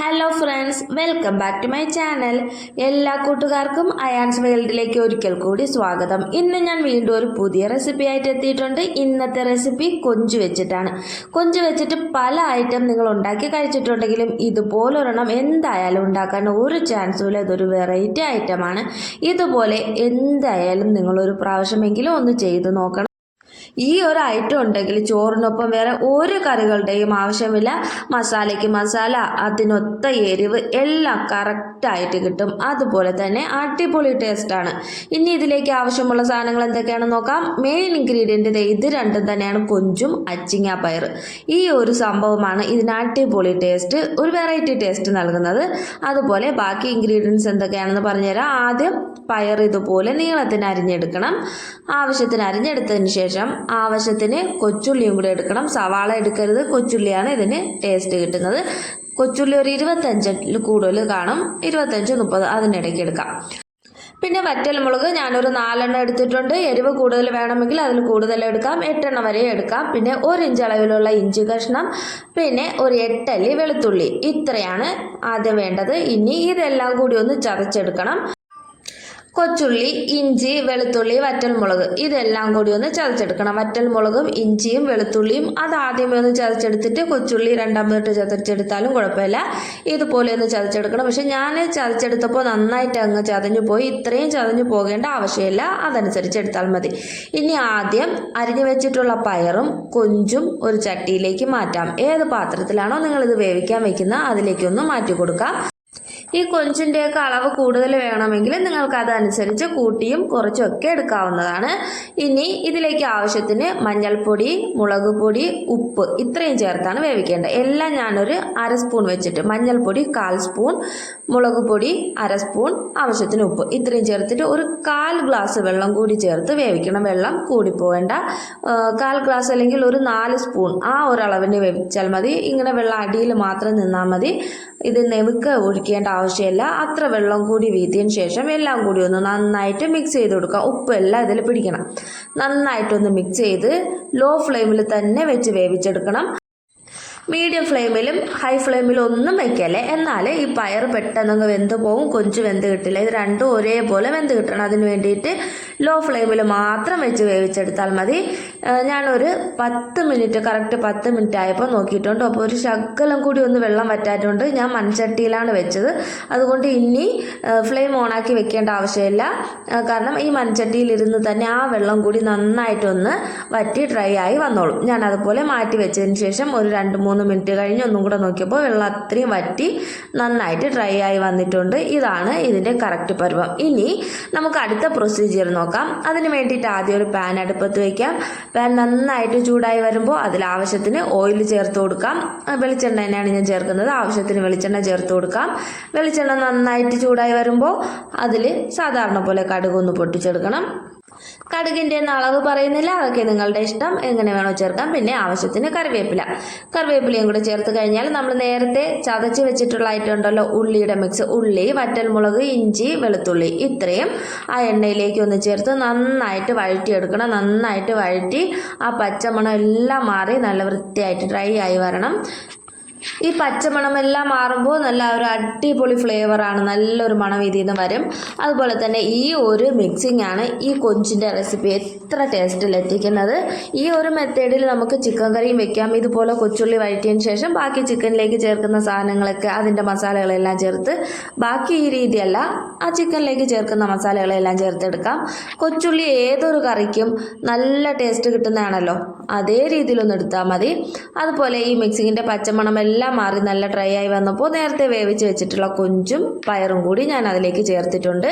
Hello friends welcome back to my channel എല്ലാ കൂട്ടുകാർക്കും അയാൻസ് വേൾഡിലേക്ക് ഒരിക്കൽ കൂടി സ്വാഗതം. ഇന്ന് ഞാൻ വീണ്ടും ഒരു പുതിയ റെസിപ്പി ആയിട്ട് എത്തിയിട്ടുണ്ട്. ഇന്നത്തെ റെസിപ്പി കൊഞ്ച് വെച്ചിട്ടാണ്. കൊഞ്ച് വെച്ചിട്ട് പല ഐറ്റം നിങ്ങൾ ഉണ്ടാക്കി കഴിച്ചിട്ടുണ്ടെങ്കിലും ഇതുപോലൊരെണ്ണം എന്തായാലും ഉണ്ടാക്കാൻ ഒരു ചാൻസും ഇല്ല. ഇതൊരു വെറൈറ്റി ഐറ്റമാണ് ഇതുപോലെ എന്തായാലും നിങ്ങളൊരു പ്രാവശ്യമെങ്കിലും ഒന്ന് ചെയ്ത് നോക്കണം. ഈ ഒരു ഐറ്റം ഉണ്ടെങ്കിൽ ചോറിനൊപ്പം വേറെ ഒരു കറികളുടെയും ആവശ്യമില്ല. മസാലയ്ക്ക് മസാല അതിനൊത്ത എരിവ് എല്ലാം കറക്റ്റായിട്ട് കിട്ടും. അതുപോലെ തന്നെ അടിപൊളി ടേസ്റ്റാണ് ഇനി ഇതിലേക്ക് ആവശ്യമുള്ള സാധനങ്ങൾ എന്തൊക്കെയാണെന്ന് നോക്കാം. മെയിൻ ഇൻഗ്രീഡിയന്റ് ഇത് രണ്ടും തന്നെയാണ് കൊഞ്ചും അച്ചിങ്ങ പയർ. ഈ ഒരു സംഭവമാണ് ഇതിന് അടിപൊളി ടേസ്റ്റ് ഒരു വെറൈറ്റി ടേസ്റ്റ് നൽകുന്നത്. അതുപോലെ ബാക്കി ഇൻഗ്രീഡിയൻസ് എന്തൊക്കെയാണെന്ന് പറഞ്ഞുതരാം. ആദ്യം പയർ ഇതുപോലെ നീളത്തിന് അരിഞ്ഞെടുക്കണം. ആവശ്യത്തിന് അരിഞ്ഞെടുത്തതിന് ശേഷം ആവശ്യത്തിന് കൊച്ചുള്ളിയും കൂടി എടുക്കണം. സവാള എടുക്കരുത്. കൊച്ചുള്ളിയാണ് ഇതിന് ടേസ്റ്റ് കിട്ടുന്നത്. കൊച്ചുള്ളി ഒരു ഇരുപത്തഞ്ചിൽ കൂടുതൽ കാണും. ഇരുപത്തഞ്ച് മുപ്പത് അതിനിടയ്ക്ക് എടുക്കാം. പിന്നെ വറ്റൽമുളക് ഞാനൊരു നാലെണ്ണം എടുത്തിട്ടുണ്ട്. എരിവ് കൂടുതൽ വേണമെങ്കിൽ അതിൽ കൂടുതൽ എടുക്കാം. എട്ടെണ്ണം വരെ എടുക്കാം. പിന്നെ ഒരു ഇഞ്ച് അളവിലുള്ള ഇഞ്ചി കഷ്ണം. പിന്നെ ഒരു എട്ടല്ലി വെളുത്തുള്ളി. ഇത്രയാണ് ആദ്യം വേണ്ടത്. ഇനി ഇതെല്ലാം കൂടി ഒന്ന് ചതച്ചെടുക്കണം. കൊച്ചുള്ളി ഇഞ്ചി വെളുത്തുള്ളി വറ്റൽമുളക്. ഇതെല്ലാം കൂടി ഒന്ന് ചതച്ചെടുക്കണം. വറ്റൽമുളകും ഇഞ്ചിയും വെളുത്തുള്ളിയും അത് ആദ്യമേ ഒന്ന് ചതച്ചെടുത്തിട്ട് കൊച്ചുള്ളി രണ്ടാമതായിട്ട് ചതച്ചെടുത്താലും കുഴപ്പമില്ല. ഇതുപോലെ ഒന്ന് ചതച്ചെടുക്കണം. പക്ഷെ ഞാൻ ചതച്ചെടുത്തപ്പോൾ നന്നായിട്ട് അങ്ങ് ചതഞ്ഞു പോയി. ഇത്രയും ചതഞ്ഞു പോകേണ്ട ആവശ്യമില്ല. അതനുസരിച്ച് എടുത്താൽ മതി. ഇനി ആദ്യം അരിഞ്ഞു വെച്ചിട്ടുള്ള പയറും കൊഞ്ചും ഒരു ചട്ടിയിലേക്ക് മാറ്റാം. ഏത് പാത്രത്തിലാണോ നിങ്ങളിത് വേവിക്കാൻ വെക്കുന്ന അതിലേക്കൊന്ന് മാറ്റി കൊടുക്കാം ഈ കൊഞ്ചിന്റെയൊക്കെ അളവ് കൂടുതൽ വേണമെങ്കിൽ നിങ്ങൾക്ക് അതനുസരിച്ച് കൂട്ടിയും കുറച്ചും ഒക്കെ എടുക്കാവുന്നതാണ്. ഇനി ഇതിലേക്ക് ആവശ്യത്തിന് മഞ്ഞൾപ്പൊടി മുളക് പൊടി ഉപ്പ് ഇത്രയും ചേർത്താണ് വേവിക്കേണ്ടത്. എല്ലാം ഞാനൊരു അര സ്പൂൺ വെച്ചിട്ട് മഞ്ഞൾപ്പൊടി കാൽ സ്പൂൺ മുളക് പൊടി അര സ്പൂൺ ആവശ്യത്തിന് ഉപ്പ് ഇത്രയും ചേർത്തിട്ട് ഒരു കാൽ ഗ്ലാസ് വെള്ളം കൂടി ചേർത്ത് വേവിക്കണം. വെള്ളം കൂടിപ്പോകേണ്ട. കാൽ ഗ്ലാസ് അല്ലെങ്കിൽ ഒരു നാല് സ്പൂൺ ആ ഒരളവിന് വേവിച്ചാൽ മതി. ഇങ്ങനെ വെള്ളം അടിയിൽ മാത്രം നിന്നാൽ മതി. ഇത് നെമുക്ക് ഒഴിക്കേണ്ട ആവശ്യമില്ല. അത്ര വെള്ളം കൂടി വീത്തിയതിന് ശേഷം എല്ലാം കൂടി ഒന്ന് നന്നായിട്ട് മിക്സ് ചെയ്ത് കൊടുക്കുക. ഉപ്പ് എല്ലാം ഇതിൽ പിടിക്കണം. നന്നായിട്ടൊന്ന് മിക്സ് ചെയ്ത് ലോ ഫ്ലെയിമിൽ തന്നെ വെച്ച് വേവിച്ചെടുക്കണം. മീഡിയം ഫ്ലെയിമിലും ഹൈ ഫ്ലെയിമിലും ഒന്നും വെക്കല്ലേ? എന്നാൽ ഈ പയർ പെട്ടെന്ന് വെന്ത് പോകും കൊഞ്ച് വെന്ത് കിട്ടില്ല. ഇത് രണ്ടും ഒരേപോലെ വെന്ത് കിട്ടണം. അതിന് വേണ്ടിയിട്ട് ലോ ഫ്ലെയിമിൽ മാത്രം വെച്ച് വേവിച്ചെടുത്താൽ മതി. ഞാനൊരു പത്ത് മിനിറ്റ് കറക്റ്റ് പത്ത് മിനിറ്റ് ആയപ്പോൾ നോക്കിയിട്ടുണ്ട്. അപ്പോൾ ഒരു ശകലം കൂടി ഒന്ന് വെള്ളം വറ്റാറ്റുണ്ട് ഞാൻ മൺചട്ടിയിലാണ് വെച്ചത്. അതുകൊണ്ട് ഇനി ഫ്ലെയിം ഓണാക്കി വെക്കേണ്ട ആവശ്യമില്ല. കാരണം ഈ മൺചട്ടിയിൽ ഇരുന്ന് തന്നെ ആ വെള്ളം കൂടി നന്നായിട്ടൊന്ന് വറ്റി ഡ്രൈ ആയി വന്നോളും. ഞാൻ അതുപോലെ മാറ്റി വെച്ചതിന് ശേഷം ഒരു രണ്ട് മൂന്ന് മിനിറ്റ് കഴിഞ്ഞ് ഒന്നും കൂടെ നോക്കിയപ്പോൾ വെള്ളം അത്രയും വറ്റി നന്നായിട്ട് ഡ്രൈ ആയി വന്നിട്ടുണ്ട്. ഇതാണ് ഇതിന്റെ കറക്റ്റ് പരുവം. ഇനി നമുക്ക് അടുത്ത പ്രൊസീജിയർ നോക്കാം. അതിന് വേണ്ടിയിട്ട് ആദ്യം ഒരു പാൻ അടുപ്പത്ത് വയ്ക്കാം പാൻ നന്നായിട്ട് ചൂടായി വരുമ്പോൾ അതിൽ ആവശ്യത്തിന് ഓയിൽ ചേർത്ത് കൊടുക്കാം. വെളിച്ചെണ്ണ തന്നെയാണ് ഞാൻ ചേർക്കുന്നത്. ആവശ്യത്തിന് വെളിച്ചെണ്ണ ചേർത്ത് കൊടുക്കാം. വെളിച്ചെണ്ണ നന്നായിട്ട് ചൂടായി വരുമ്പോൾ അതിൽ സാധാരണ പോലെ കടുകൊന്ന് പൊട്ടിച്ചെടുക്കണം. കടുകിന്റെ അളവ് പറയുന്നില്ല. അതൊക്കെ നിങ്ങളുടെ ഇഷ്ടം. എങ്ങനെ വേണോ ചേർക്കാം. പിന്നെ ആവശ്യത്തിന് കറിവേപ്പില. കറിവേപ്പിലയും കൂടെ ചേർത്ത് കഴിഞ്ഞാൽ നമ്മൾ നേരത്തെ ചതച്ച് വെച്ചിട്ടുള്ള ഐറ്റം ഉണ്ടല്ലോ ഉള്ളിയുടെ മിക്സ് ഉള്ളി വറ്റൽമുളക് ഇഞ്ചി വെളുത്തുള്ളി. ഇത്രയും ആ എണ്ണയിലേക്ക് ഒന്ന് ചേർത്ത് നന്നായിട്ട് വഴറ്റിയെടുക്കണം. നന്നായിട്ട് വഴറ്റി ആ പച്ചമണം എല്ലാം മാറി നല്ല വൃത്തിയായിട്ട് ഡ്രൈ ആയി വരണം. ഈ പച്ചമണമെല്ലാം മാറുമ്പോൾ നല്ല ഒരു അടിപൊളി ഫ്ലേവറാണ് നല്ലൊരു മണം ഇതിൽ നിന്ന് വരും. അതുപോലെ തന്നെ ഈ ഒരു മിക്സിംഗ് ആണ് ഈ കൊഞ്ചിന്റെ റെസിപ്പി എത്ര ടേസ്റ്റിൽ എത്തിക്കുന്നത്. ഈ ഒരു മെത്തേഡിൽ നമുക്ക് ചിക്കൻ കറിയും വെക്കാം. ഇതുപോലെ കൊച്ചുള്ളി വഴറ്റിയതിന് ശേഷം ബാക്കി ചിക്കനിലേക്ക് ചേർക്കുന്ന സാധനങ്ങളൊക്കെ അതിന്റെ മസാലകളെല്ലാം ചേർത്ത് ബാക്കി ഈ രീതിയല്ല ആ ചിക്കനിലേക്ക് ചേർക്കുന്ന മസാലകളെല്ലാം ചേർത്തെടുക്കാം. കൊച്ചുള്ളി ഏതൊരു കറിക്കും നല്ല ടേസ്റ്റ് കിട്ടുന്നതാണല്ലോ. അതേ രീതിയിലൊന്ന് എടുത്താൽ മതി. അതുപോലെ ഈ മിക്സിങ്ങിന്റെ പച്ചമണം എല്ലാം മാറി നല്ല ഡ്രൈ ആയി വന്നപ്പോൾ നേരത്തെ വേവിച്ച് വെച്ചിട്ടുള്ള കൊഞ്ചും പയറും കൂടി ഞാൻ അതിലേക്ക് ചേർത്തിട്ടുണ്ട്.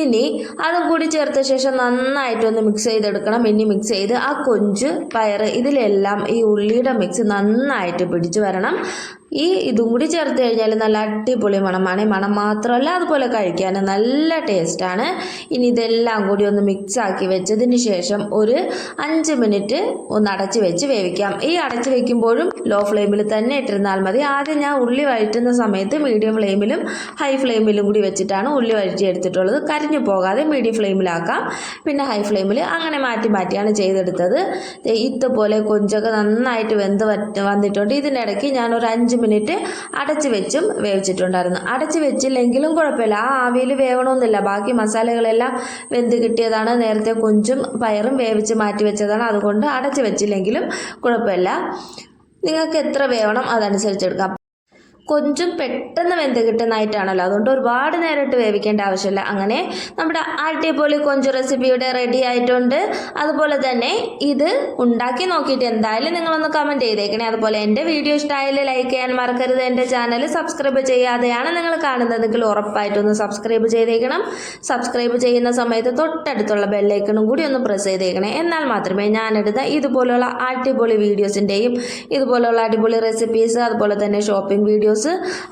ഇനി അതും കൂടി ചേർത്ത ശേഷം നന്നായിട്ടൊന്ന് മിക്സ് ചെയ്തെടുക്കണം. ഇനി മിക്സ് ചെയ്ത് ആ കൊഞ്ച് പയറ് ഇതിലെല്ലാം ഈ ഉള്ളിയുടെ മിക്സ് നന്നായിട്ട് പിടിച്ചു വരണം. ഈ ഇതും കൂടി ചേർത്ത് കഴിഞ്ഞാൽ നല്ല അടിപൊളി മണമാണ്. മണം മാത്രമല്ല അതുപോലെ കഴിക്കാൻ നല്ല ടേസ്റ്റാണ്. ഇനി ഇതെല്ലാം കൂടി ഒന്ന് മിക്സ് ആക്കി വെച്ചതിന് ശേഷം ഒരു അഞ്ച് മിനിറ്റ് ഒന്ന് അടച്ചു വെച്ച് വേവിക്കാം. ഈ അടച്ചു വെക്കുമ്പോഴും ലോ ഫ്ലെയിമിൽ തന്നെ ഇട്ടിരുന്നാൽ മതി. ആദ്യം ഞാൻ ഉള്ളി വഴറ്റുന്ന സമയത്ത് മീഡിയം ഫ്ലെയിമിലും ഹൈ ഫ്ലെയിമിലും കൂടി വെച്ചിട്ടാണ് ഉള്ളി വഴറ്റി എടുത്തിട്ടുള്ളത്. കരിഞ്ഞു പോകാതെ മീഡിയം ഫ്ലെയിമിലാക്കാം പിന്നെ ഹൈ ഫ്ലെയിമിൽ അങ്ങനെ മാറ്റി മാറ്റിയാണ് ചെയ്തെടുത്തത്. ഇതുപോലെ കൊഞ്ചൊക്കെ നന്നായിട്ട് വെന്ത് വന്നിട്ടുണ്ട്. ഇതിനിടയ്ക്ക് ഞാൻ ഒരു അഞ്ച് മിനിറ്റ് അടച്ച് വെച്ചും വേവിച്ചിട്ടുണ്ടായിരുന്നു. അടച്ച് വെച്ചില്ലെങ്കിലും കുഴപ്പമില്ല. ആ ആവിയിൽ വേവണമെന്നില്ല ബാക്കി മസാലകളെല്ലാം വെന്ത് കിട്ടിയതാണ്. നേരത്തെ കൊഞ്ചും പയറും വേവിച്ച് മാറ്റി വെച്ചതാണ്. അതുകൊണ്ട് അടച്ച് വെച്ചില്ലെങ്കിലും കുഴപ്പമില്ല. നിങ്ങൾക്ക് എത്ര വേവണം അതനുസരിച്ച് എടുക്കാം. കൊഞ്ചും പെട്ടെന്ന് വെന്ത് കിട്ടുന്നതായിട്ടാണല്ലോ. അതുകൊണ്ട് ഒരുപാട് നേരിട്ട് വേവിക്കേണ്ട ആവശ്യമില്ല. അങ്ങനെ നമ്മുടെ അടിപൊളി കൊഞ്ചു റെസിപ്പിയുടെ റെഡി ആയിട്ടുണ്ട്. അതുപോലെ തന്നെ ഇത് ഉണ്ടാക്കി നോക്കിയിട്ട് എന്തായാലും നിങ്ങളൊന്ന് കമന്റ് ചെയ്തേക്കണേ. അതുപോലെ എന്റെ വീഡിയോ ഇഷ്ടമായാൽ ലൈക്ക് ചെയ്യാൻ മറക്കരുത്. എന്റെ ചാനൽ സബ്സ്ക്രൈബ് ചെയ്യാതെയാണ് നിങ്ങൾ കാണുന്നതെങ്കിൽ ഉറപ്പായിട്ടൊന്ന് സബ്സ്ക്രൈബ് ചെയ്തേക്കണം. സബ്സ്ക്രൈബ് ചെയ്യുന്ന സമയത്ത് തൊട്ടടുത്തുള്ള ബെല്ലൈക്കണും കൂടി ഒന്ന് പ്രസ് ചെയ്തേക്കണേ. എന്നാൽ മാത്രമേ ഞാനെടുത്ത ഇതുപോലുള്ള അടിപൊളി വീഡിയോസിന്റെയും ഇതുപോലുള്ള അടിപൊളി റെസിപ്പീസ് അതുപോലെ തന്നെ ഷോപ്പിംഗ് വീഡിയോസ്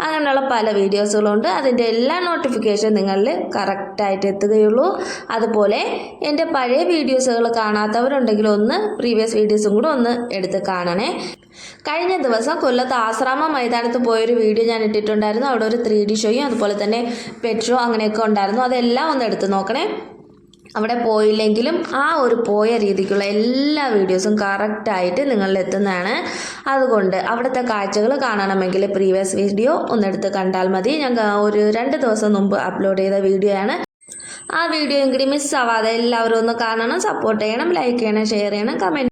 അങ്ങനെയുള്ള പല വീഡിയോസുകളുണ്ട് അതിന്റെ എല്ലാ നോട്ടിഫിക്കേഷൻ നിങ്ങളിൽ കറക്റ്റായിട്ട് എത്തുകയുള്ളൂ. അതുപോലെ എന്റെ പഴയ വീഡിയോസുകൾ കാണാത്തവരുണ്ടെങ്കിൽ ഒന്ന് പ്രീവിയസ് വീഡിയോസും കൂടെ ഒന്ന് എടുത്ത് കാണണേ. കഴിഞ്ഞ ദിവസം കൊല്ലത്ത് ആശ്രാമ മൈതാനത്ത് പോയൊരു വീഡിയോ ഞാൻ ഇട്ടിട്ടുണ്ടായിരുന്നു. അവിടെ ഒരു ത്രീ ഡി ഷോയും അതുപോലെ തന്നെ പെറ്റ് ഷോ അങ്ങനെയൊക്കെ ഉണ്ടായിരുന്നു. അതെല്ലാം ഒന്ന് എടുത്ത് നോക്കണേ. അവിടെ പോയില്ലെങ്കിലും ആ ഒരു പോയ രീതിക്കുള്ള എല്ലാ വീഡിയോസും കറക്റ്റായിട്ട് നിങ്ങളിൽ എത്തുന്നതാണ്. അതുകൊണ്ട് അവിടുത്തെ കാഴ്ചകൾ കാണണമെങ്കിൽ പ്രീവിയസ് വീഡിയോ ഒന്നെടുത്ത് കണ്ടാൽ മതി. ഞാൻ ഒരു രണ്ട് ദിവസം മുമ്പ് അപ്ലോഡ് ചെയ്ത വീഡിയോ ആണ്. ആ വീഡിയോ എങ്കിലും മിസ്സാവാതെ എല്ലാവരും ഒന്ന് കാണണം സപ്പോർട്ട് ചെയ്യണം ലൈക്ക് ചെയ്യണം ഷെയർ ചെയ്യണം കമന്റ്